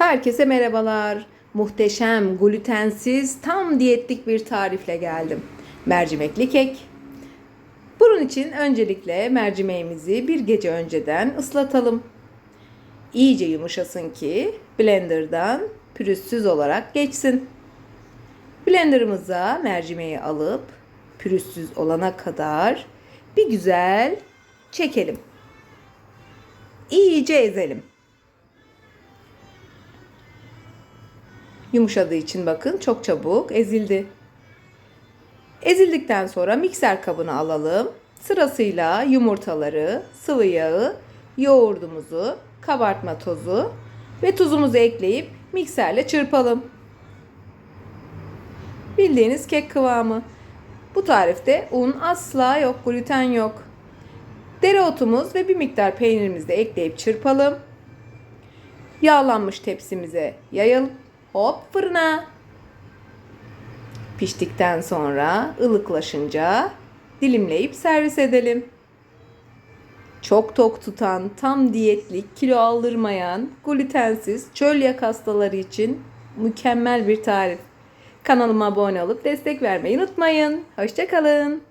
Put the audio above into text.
Herkese merhabalar. Muhteşem, glutensiz, tam diyetlik bir tarifle geldim. Mercimekli kek. Bunun için öncelikle mercimeğimizi bir gece önceden ıslatalım. İyice yumuşasın ki blenderdan pürüzsüz olarak geçsin. Blenderımıza mercimeği alıp pürüzsüz olana kadar bir güzel çekelim. İyice ezelim. Yumuşadığı için bakın çok çabuk ezildi. Ezildikten sonra mikser kabına alalım. Sırasıyla yumurtaları, sıvı yağı, yoğurdumuzu, kabartma tozu ve tuzumuzu ekleyip mikserle çırpalım. Bildiğiniz kek kıvamı. Bu tarifte un asla yok, gluten yok. Dereotumuz ve bir miktar peynirimizi de ekleyip çırpalım. Yağlanmış tepsimize yayalım. Hop fırına. Piştikten sonra ılıklaşınca dilimleyip servis edelim. Çok tok tutan, tam diyetlik, kilo aldırmayan, glutensiz, çölyak hastaları için mükemmel bir tarif. Kanalıma abone olup destek vermeyi unutmayın. Hoşçakalın.